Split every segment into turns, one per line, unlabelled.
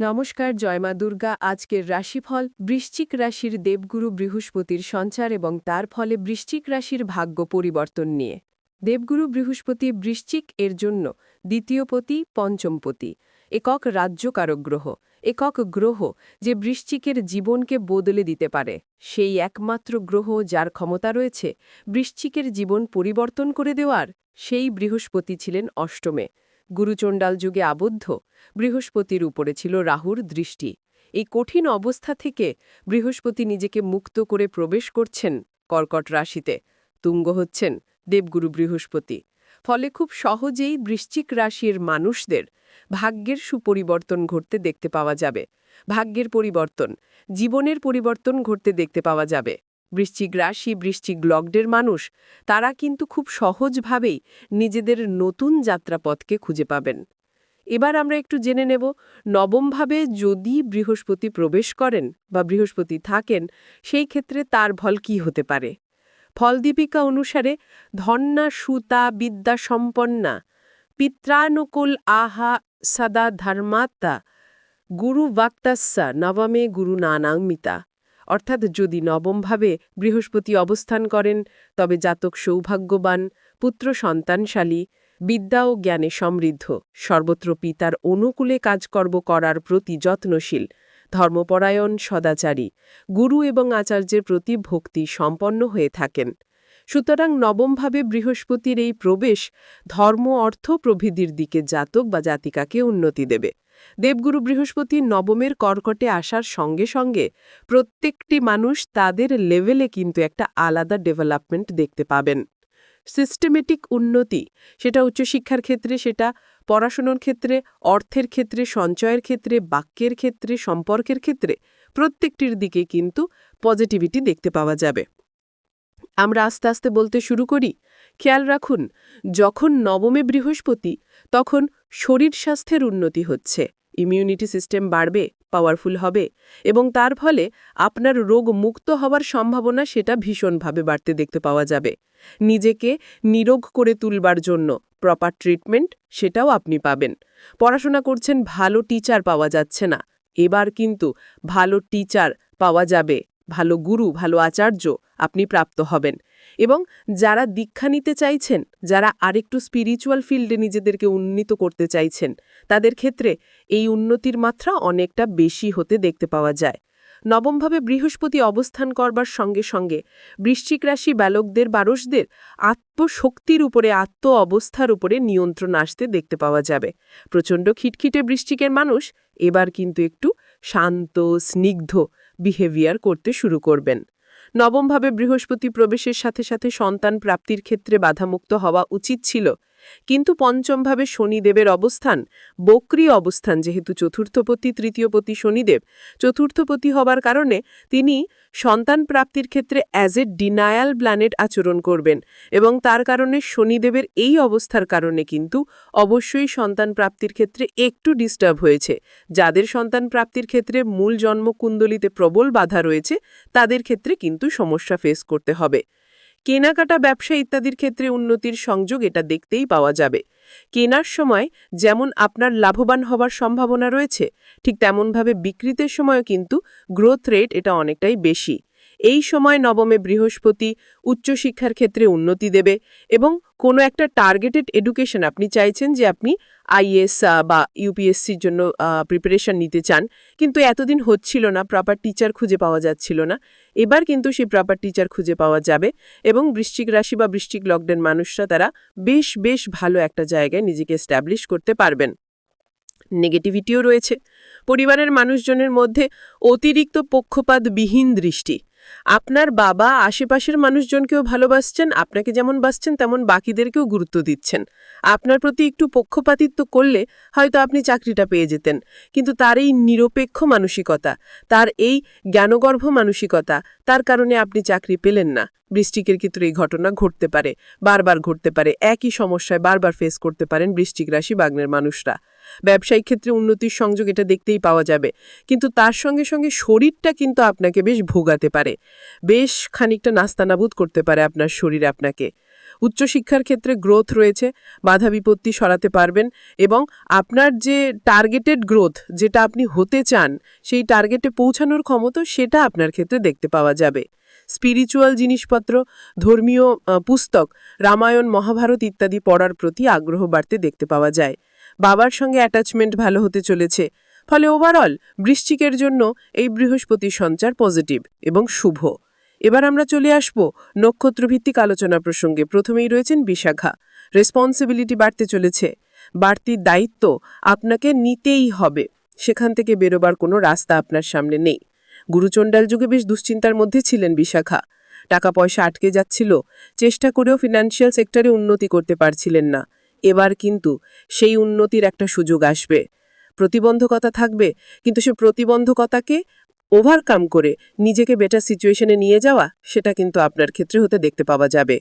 নমস্কার জয়মা দুর্গা। আজকের রাশিফল বৃশ্চিক রাশির দেবগুরু বৃহস্পতির সঞ্চার এবং তার ফলে বৃশ্চিক রাশির ভাগ্য পরিবর্তন নিয়ে। দেবগুরু বৃহস্পতি বৃশ্চিক এর জন্য দ্বিতীয়পতি পঞ্চমপতি একক রাজ্যকারক গ্রহ। একক গ্রহ যে বৃশ্চিকের জীবনকে বদলে দিতে পারে। সেই একমাত্র গ্রহ যার ক্ষমতা রয়েছে বৃশ্চিকের জীবন পরিবর্তন করে দেওয়ার, সেই বৃহস্পতি ছিলেন অষ্টমে। গুরুচণ্ডাল যুগে আবদ্ধ, বৃহস্পতির উপরে ছিল রাহুর দৃষ্টি। এই কঠিন অবস্থা থেকে বৃহস্পতি নিজেকে মুক্ত করে প্রবেশ করছেন কর্কট রাশিতে। তুঙ্গ হচ্ছেন দেবগুরু বৃহস্পতি। ফলে খুব সহজেই বৃশ্চিক রাশির মানুষদের ভাগ্যের সুপরিবর্তন ঘটতে দেখতে পাওয়া যাবে। ভাগ্যের পরিবর্তন, জীবনের পরিবর্তন ঘটতে দেখতে পাওয়া যাবে। বৃশ্চিক রাশি, বৃশ্চিক মানুষ, তারা কিন্তু খুব সহজভাবেই নিজেদের নতুন যাত্রাপথকে খুঁজে পাবেন। এবার আমরা একটু জেনে নেব, নবমভাবে যদি বৃহস্পতি প্রবেশ করেন বা বৃহস্পতি থাকেন, সেই ক্ষেত্রে তার ফল কি হতে পারে? ফলদীপিকা অনুসারে ধন্যা, সুতা, বিদ্যা সম্পন্না, পিত্রানুকূল আহা, সদা ধর্মাত্মা, গুরু বাক্তাস্যা নবমে গুরু নানাংমিতা অর্থাৎ যদি নবমভাবে বৃহস্পতি অবস্থান করেন, তবে জাতক সৌভাগ্যবান, পুত্র সন্তানশালী, বিদ্যা ও জ্ঞানে সমৃদ্ধ। সর্বত্র পিতার অনুকূলে কাজকর্ম করার প্রতি যত্নশীল, ধর্মপরায়ণ, সদাচারী, গুরু এবং আচার্যের প্রতি ভক্তি সম্পন্ন হয়ে থাকেন। সুতরাং নবমভাবে বৃহস্পতির এই প্রবেশ ধর্ম অর্থ প্রভৃতির দিকে জাতক বা জাতিকাকে উন্নতি দেবে। দেবগুরু বৃহস্পতি নবমের কর্কটে আসার সঙ্গে সঙ্গে প্রত্যেকটি মানুষ তাদের লেভেলে কিন্তু একটা আলাদা ডেভেলপমেন্ট দেখতে পাবেন। সিস্টেমেটিক উন্নতি, সেটা উচ্চশিক্ষার ক্ষেত্রে সেটা, পড়াশুনোর ক্ষেত্রে, অর্থের ক্ষেত্রে, সঞ্চয়ের ক্ষেত্রে, বাক্যের ক্ষেত্রে, সম্পর্কের ক্ষেত্রে প্রত্যেকটির দিকে কিন্তু পজিটিভিটি দেখতে পাওয়া যাবে। আমরা আস্তে আস্তে বলতে শুরু করি, খেয়াল রাখুন, যখন নবমে বৃহস্পতি, তখন শরীর স্বাস্থ্যের উন্নতি হচ্ছে ইমিউনিটি সিস্টেম বাড়বে পাওয়ারফুল হবে, এবং তার ফলে আপনার রোগ মুক্ত হওয়ার সম্ভাবনা সেটা ভীষণভাবে বাড়তে দেখতে পাওয়া যাবে। নিজেকে নিরোগ করে তুলবার জন্য প্রপার ট্রিটমেন্ট সেটাও আপনি পাবেন। পড়াশোনা করছেন, ভালো টিচার পাওয়া যাচ্ছে না। এবার কিন্তু ভালো টিচার পাওয়া যাবে, ভালো গুরু, ভালো আচার্য আপনি প্রাপ্ত হবেন। এবং যারা দীক্ষা নিতে চাইছেন, যারা আরেকটু স্পিরিচুয়াল ফিল্ডে নিজেদেরকে উন্নীত করতে চাইছেন, তাদের ক্ষেত্রে এই উন্নতির মাত্রা অনেকটা বেশি হতে দেখতে পাওয়া যায়। নবমভাবে বৃহস্পতি অবস্থান করবার সঙ্গে সঙ্গে বৃশ্চিক রাশি বালকদের, বারসদের আত্মশক্তির উপরে, আত্ম অবস্থার উপরে নিয়ন্ত্রণ আসতে দেখতে পাওয়া যাবে। প্রচণ্ড খিটখিটে বৃশ্চিকের মানুষ এবার কিন্তু একটু শান্ত, স্নিগ্ধ বিহেভিয়ার করতে শুরু করবেন। নবমভাবে বৃহস্পতি প্রবেশের সাথে সাথে সন্তান প্রাপ্তির ক্ষেত্রে বাধামুক্ত হওয়া উচিত ছিল। কিন্তু পঞ্চমভাবে শনিদেবের অবস্থান, বক্রি অবস্থান, যেহেতু চতুর্থপতি, তৃতীয়পতি শনিদেব। চতুর্থপতি হবার কারণে তিনি সন্তান প্রাপ্তির ক্ষেত্রে অ্যাজ এ ডিনায়াল প্ল্যানেট আচরণ করবেন এবং তার কারণে শনিদেবের এই অবস্থার কারণে কিন্তু অবশ্যই সন্তান প্রাপ্তির ক্ষেত্রে একটু ডিস্টার্ব হয়েছে। যাদের সন্তান প্রাপ্তির ক্ষেত্রে মূল জন্মকুণ্ডলিতে প্রবল বাধা রয়েছে, তাদের ক্ষেত্রে কিন্তু সমস্যা ফেস করতে হবে। কেনাকাটা, ব্যবসা ইত্যাদির ক্ষেত্রে উন্নতির সংযোগ এটা দেখতেই পাওয়া যাবে। কেনার সময় যেমন আপনার লাভবান হবার সম্ভাবনা রয়েছে, ঠিক তেমনভাবে বিক্রিতের সময়ও কিন্তু গ্রোথ রেট এটা অনেকটাই বেশি। এই সময় নবমে বৃহস্পতি উচ্চশিক্ষার ক্ষেত্রে উন্নতি দেবে এবং কোনো একটা টার্গেটেড এডুকেশন আপনি চাইছেন যে আপনি আইএস বা ইউপিএসসির জন্য প্রিপারেশন নিতে চান। কিন্তু এতদিন হচ্ছিল না প্রপার টিচার খুঁজে পাওয়া যাচ্ছিল না। এবার কিন্তু সেই প্রপার টিচার খুঁজে পাওয়া যাবে এবং বৃশ্চিক রাশি বা বৃশ্চিক লকডাউন মানুষরা তারা বেশ বেশ ভালো একটা জায়গায় নিজেকে এস্টাবলিশ করতে পারবেন। নেগেটিভিটিও রয়েছে। পরিবারের মানুষজনের মধ্যে অতিরিক্ত পক্ষপাতবিহীন দৃষ্টি। আপনার বাবা আশেপাশের মানুষজনকেও ভালোবাসছেন, আপনাকে যেমন বাসছেন, তেমন বাকিদেরকেও গুরুত্ব দিচ্ছেন। আপনার প্রতি একটু পক্ষপাতিত্ব করলে হয়তো আপনি চাকরিটা পেয়ে যেতেন। কিন্তু তার এই নিরপেক্ষ মানসিকতা, তার এই জ্ঞানগর্ভ মানসিকতা, তার কারণে আপনি চাকরি পেলেন না। বৃষ্টিকের ক্ষেত্রে এই ঘটনা ঘটতে পারে, বারবার ঘটতে পারে। একই সমস্যায় বারবার ফেস করতে পারেন বৃষ্টিক রাশি, বাগ্নের মানুষরা। ব্যবসায়িক ক্ষেত্রে উন্নতির সংযোগ এটা দেখতেই পাওয়া যাবে। কিন্তু তার সঙ্গে সঙ্গে শরীরটা কিন্তু আপনাকে বেশ ভোগাতে পারে। বেশ খানিকটা নাস্তানাবুদ করতে পারে আপনার শরীর আপনাকে।
উচ্চশিক্ষার ক্ষেত্রে গ্রোথ রয়েছে, বাধা বিপত্তি সরাতে পারবেন এবং আপনার যে টার্গেটেড গ্রোথ যেটা আপনি হতে চান, সেই টার্গেটে পৌঁছানোর ক্ষমতা সেটা আপনার ক্ষেত্রে দেখতে পাওয়া যাবে। স্পিরিচুয়াল জিনিসপত্র, ধর্মীয় পুস্তক, রামায়ণ, মহাভারত ইত্যাদি পড়ার প্রতি আগ্রহ বাড়তে দেখতে পাওয়া যায়। বাবার সঙ্গে অ্যাটাচমেন্ট ভালো হতে চলেছে। ফলে ওভারঅল বৃশ্চিকের জন্য এই বৃহস্পতি সঞ্চার পজিটিভ এবং শুভ। এবার আমরা চলে আসব নক্ষত্রভিত্তিক আলোচনা প্রসঙ্গে। প্রথমেই রয়েছেন বিশাখা। রেসপন্সিবিলিটি বাড়তে চলেছে। বাড়তি দায়িত্ব আপনাকে নিতেই হবে। সেখান থেকে বেরোবার কোনো রাস্তা আপনার সামনে নেই। গুরুচণ্ডাল যুগে বেশ দুশ্চিন্তার মধ্যে ছিলেন বিশাখা। টাকা পয়সা আটকে যাচ্ছিল। চেষ্টা করেও ফিনান্সিয়াল সেক্টরে উন্নতি করতে পারছিলেন না। এবার কিন্তু সেই উন্নতির একটা সুযোগ আসবে। প্রতিবন্ধকতা থাকবে, কিন্তু সে প্রতিবন্ধকতাকে ওভারকাম করে নিজেকে বেটার সিচুয়েশনে নিয়ে যাওয়া, সেটা কিন্তু আপনার ক্ষেত্রে হতে দেখতে পাওয়া যাবে।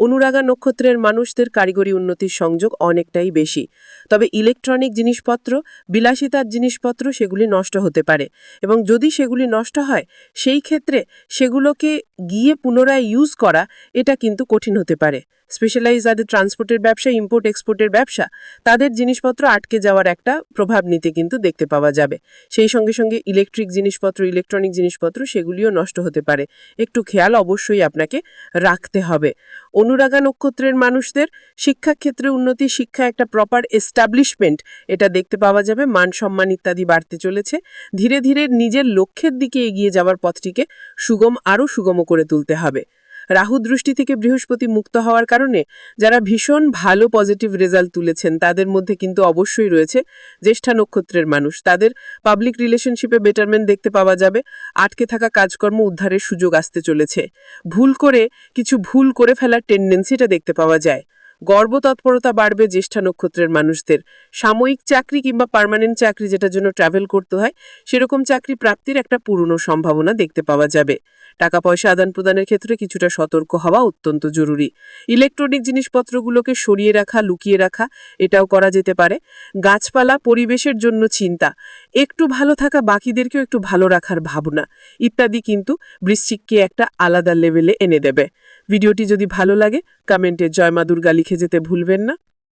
অনুরাগা নক্ষত্রের মানুষদের কারিগরি উন্নতির সংযোগ অনেকটাই বেশি। তবে ইলেকট্রনিক জিনিসপত্র, বিলাসিতার জিনিসপত্র সেগুলি নষ্ট হতে পারে এবং যদি সেগুলি নষ্ট হয়, সেই ক্ষেত্রে সেগুলোকে গিয়ে পুনরায় ইউজ করা এটা কিন্তু কঠিন হতে পারে। স্পেশালাইজ যাদের ট্রান্সপোর্টের ব্যবসা ইম্পোর্ট এক্সপোর্টের ব্যবসা, তাদের জিনিসপত্র আটকে যাওয়ার একটা প্রভাব নিতে কিন্তু দেখতে পাওয়া যাবে। সেই সঙ্গে সঙ্গে ইলেকট্রিক জিনিসপত্র ইলেকট্রনিক জিনিসপত্র সেগুলিও নষ্ট হতে পারে। একটু খেয়াল অবশ্যই আপনাকে রাখতে হবে। অনুরাগা নক্ষত্রের মানুষদের শিক্ষাক্ষেত্রে উন্নতি, শিক্ষা একটা প্রপার এস্টাবলিশমেন্ট এটা দেখতে পাওয়া যাবে, মান সম্মান ইত্যাদি বাড়তে চলেছে। ধীরে ধীরে নিজের লক্ষ্যের দিকে এগিয়ে যাওয়ার পথটিকে সুগম, আরও সুগম করে তুলতে হবে। রাহু দৃষ্টি থেকে বৃহস্পতি মুক্ত হওয়ার কারণে যারা ভীষণ ভালো পজিটিভ রেজাল্ট তুলেছেন, তাদের মধ্যে কিন্তু অবশ্যই রয়েছে জ্যেষ্ঠা নক্ষত্রের মানুষ। তাদের পাবলিক রিলেশনশিপে বেটারমেন্ট দেখতে পাওয়া যাবে। আটকে থাকা কাজকর্ম উদ্ধারের সুযোগ আসতে চলেছে। ভুল করে, কিছু ভুল করে ফেলার টেন্ডেন্সিটা দেখতে পাওয়া যায়। গর্ব তৎপরতা বাড়বে জ্যেষ্ঠা নক্ষত্রের মানুষদের। সাময়িক চাকরি কিংবা পার্মানেন্ট চাকরি যেটার জন্য ট্রাভেল করতে হয়, সেরকম চাকরি প্রাপ্তির একটা পুরনো সম্ভাবনা দেখতে পাওয়া যাবে। টাকা পয়সা আদান প্রদানের ক্ষেত্রে কিছুটা সতর্ক হওয়া অত্যন্ত জরুরি। ইলেকট্রনিক জিনিসপত্রগুলোকে সরিয়ে রাখা, লুকিয়ে রাখা, এটাও করা যেতে পারে। গাছপালা, পরিবেশের জন্য চিন্তা। একটু ভালো থাকা বাকিদেরকেও একটু ভালো রাখার ভাবনা। ইত্যাদি কিন্তু বৃশ্চিককে একটা আলাদা লেভেলে এনে দেবে। ভিডিওটি যদি ভালো লাগে কমেন্টে জয় মা দুর্গা লিখে যেতে ভুলবেন না।